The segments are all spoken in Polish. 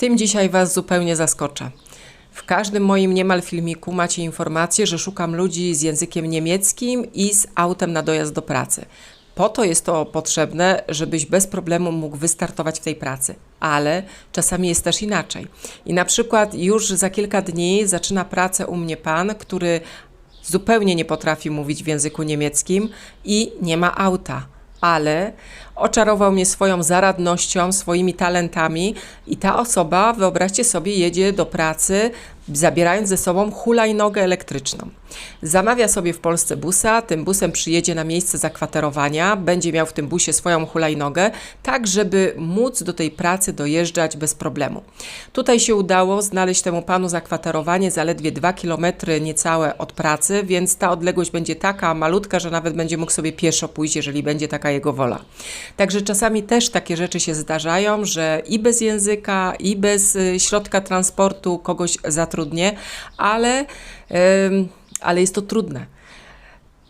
Tym dzisiaj Was zupełnie zaskoczę. W każdym moim niemal filmiku macie informację, że szukam ludzi z językiem niemieckim i z autem na dojazd do pracy. Po to jest to potrzebne, żebyś bez problemu mógł wystartować w tej pracy. Ale czasami jest też inaczej. I na przykład już za kilka dni zaczyna pracę u mnie pan, który zupełnie nie potrafi mówić w języku niemieckim i nie ma auta. Ale oczarował mnie swoją zaradnością, swoimi talentami i ta osoba, wyobraźcie sobie, jedzie do pracy, zabierając ze sobą hulajnogę elektryczną. Zamawia sobie w Polsce busa, tym busem przyjedzie na miejsce zakwaterowania, będzie miał w tym busie swoją hulajnogę, tak żeby móc do tej pracy dojeżdżać bez problemu. Tutaj się udało znaleźć temu panu zakwaterowanie zaledwie 2 km niecałe od pracy, więc ta odległość będzie taka malutka, że nawet będzie mógł sobie pieszo pójść, jeżeli będzie taka jego wola. Także czasami też takie rzeczy się zdarzają, że i bez języka, i bez y, środka transportu kogoś zatrudnię, ale, ym, ale jest to trudne.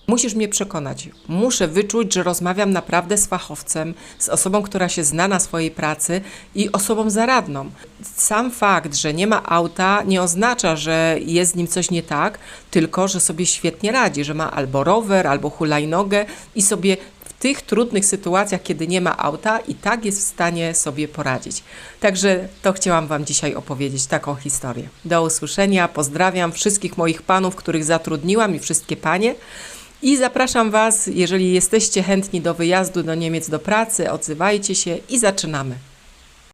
Musisz mnie przekonać. Muszę wyczuć, że rozmawiam naprawdę z fachowcem, z osobą, która się zna na swojej pracy i osobą zaradną. Sam fakt, że nie ma auta, nie oznacza, że jest z nim coś nie tak, tylko że sobie świetnie radzi, że ma albo rower, albo hulajnogę i sobie tych trudnych sytuacjach, kiedy nie ma auta, i tak jest w stanie sobie poradzić. Także to chciałam Wam dzisiaj opowiedzieć, taką historię. Do usłyszenia, pozdrawiam wszystkich moich panów, których zatrudniłam i wszystkie panie. I zapraszam Was, jeżeli jesteście chętni do wyjazdu do Niemiec do pracy, odzywajcie się i zaczynamy.